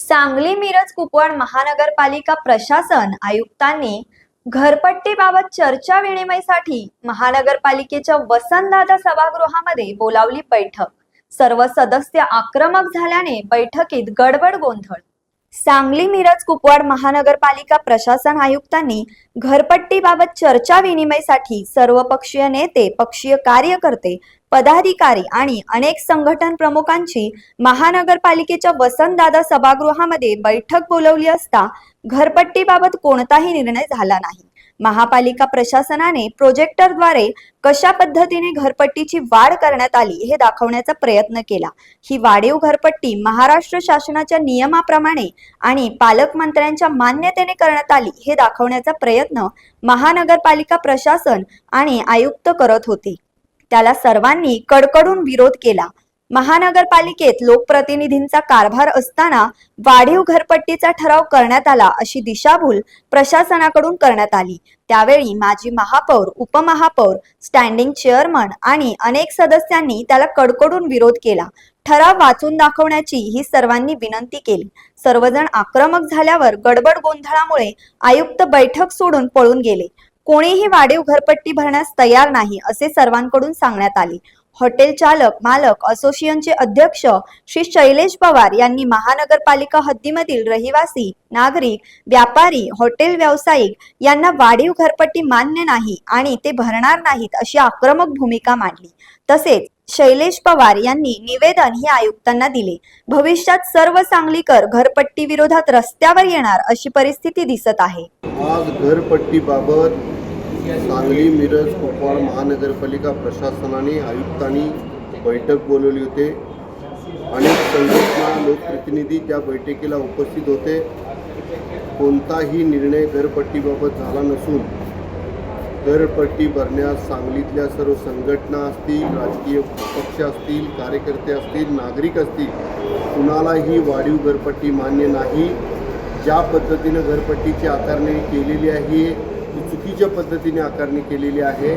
सांगली मिरज कुपवाड महानगरपालिका प्रशासन आयुक्तांनी घरपट्टीबाबत चर्चा विनिमयसाठी महानगरपालिकेच्या वसंतदादा सभागृहामध्ये बोलावली बैठक. सर्व सदस्य आक्रमक झाल्याने बैठकीत गडबड गोंधळ. सांगली मिरज कुपवाड महानगरपालिका प्रशासन आयुक्तांनी घरपट्टीबाबत चर्चा विनिमयसाठी सर्व पक्षीय नेते पक्षीय कार्यकर्ते पदाधिकारी आणि अनेक संघटन प्रमुखांची महानगरपालिकेच्या वसंतदादा सभागृहामध्ये बैठक बोलवली असता घरपट्टीबाबत कोणताही निर्णय झाला नाही. महापालिका प्रशासनाने प्रोजेक्टरद्वारे कशा पद्धतीने घरपट्टीची वाढ करण्यात आली हे दाखवण्याचा प्रयत्न केला. ही वाढीव घरपट्टी महाराष्ट्र शासनाच्या नियमाप्रमाणे आणि पालकमंत्र्यांच्या मान्यतेने करण्यात आली हे दाखवण्याचा प्रयत्न महानगरपालिका प्रशासन आणि आयुक्त करत होते. त्याला सर्वांनी कडकडून विरोध केला. महानगरपालिकेत लोकप्रतिनिधींचा कारभार असताना वाढीव घरपट्टीचा ठराव करण्यात आला अशी दिशाभूल प्रशासनाकडून करण्यात आली. त्यावेळी माजी महापौर उपमहापौर स्टँडिंग चेअरमन आणि अनेक सदस्यांनी त्याला कडकडून विरोध केला. ठराव वाचून दाखवण्याची ही सर्वांनी विनंती केली. सर्वजण आक्रमक झाल्यावर गडबड गोंधळामुळे आयुक्त बैठक सोडून पळून गेले. कोणीही वाढीव घरपट्टी भरण्यास तयार नाही असे सर्वांकडून सांगण्यात आले. हॉटेल चालक मालक असोसिएशनचे अध्यक्ष श्री शैलेश पवार यांनी महानगरपालिका हद्दीमधील रहिवासी नागरिक व्यापारी हॉटेल व्यावसायिक यांना वाढीव घरपट्टी मान्य नाही आणि ते भरणार नाहीत अशी आक्रमक भूमिका मांडली. तसेच शैलेश पवार यांनी निवेदन हे आयुक्तांना दिले. भविष्यात सर्व सांगलीकर घरपट्टी विरोधात रस्त्यावर येणार अशी परिस्थिती दिसत आहे. आज घरपट्टीबाबत सांगली मिरज कुपवाड महानगरपालिका प्रशासनाने आयुक्तांनी बैठक बोलवली होते. अनेक संघटना लोकप्रतिनिधी त्या बैठकीला उपस्थित होते. कोणताही निर्णय घरपट्टीबाबत झाला नसून घरपट्टी भरण्यास सांगलीतल्या सर्व संघटना असतील राजकीय पक्ष असतील कार्यकर्ते असतील नागरिक असतील कुणालाही वाढीव घरपट्टी मान्य नाही. ज्या पद्धतीनं घरपट्टीची आकारणी केलेली आहे ही चुकीच्या पद्धतीने आकारणी केलेली आहे.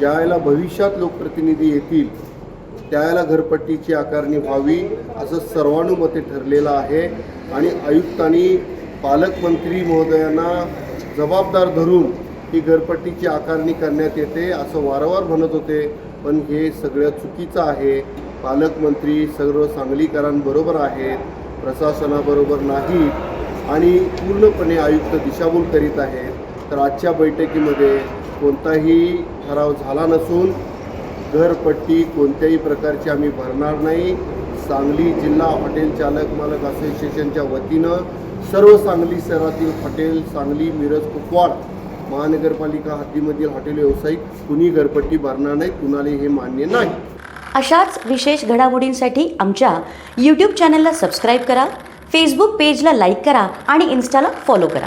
ज्यावेळेला भविष्यात लोकप्रतिनिधी येतील त्यावेळेला घरपट्टीची आकारणी व्हावी असं सर्वानुमते ठरलेलं आहे. आणि आयुक्तांनी पालकमंत्री महोदयांना जबाबदार धरून ही घरपट्टीची आकारणी करण्यात येते असं वारंवार म्हणत होते. पण हे सगळं चुकीचं आहे. पालकमंत्री सर्व सांगलीकरांबरोबर आहेत प्रशासनाबरोबर नाही आणि पूर्णपणे आयुक्त दिशाभूल करीत आहेत. तर आजच्या बैठकीमध्ये कोणताही ठराव झाला नसून घरपट्टी कोणत्याही प्रकारची आम्ही भरणार नाही. सांगली जिल्हा हॉटेल चालक मालक असोसिएशनच्या वतीनं सर्व सांगली शहरातील हॉटेल सांगली मिरज कुपवाड महानगरपालिका हद्दीमधील हॉटेल व्यावसायिक कुणी घरपट्टी भरणार नाही कुणालाही हे मान्य नाही. अशाच विशेष घडामोडींसाठी आमच्या यूट्यूब चॅनलला सबस्क्राईब करा फेसबुक पेजला लाईक करा आणि इन्स्टाला फॉलो करा.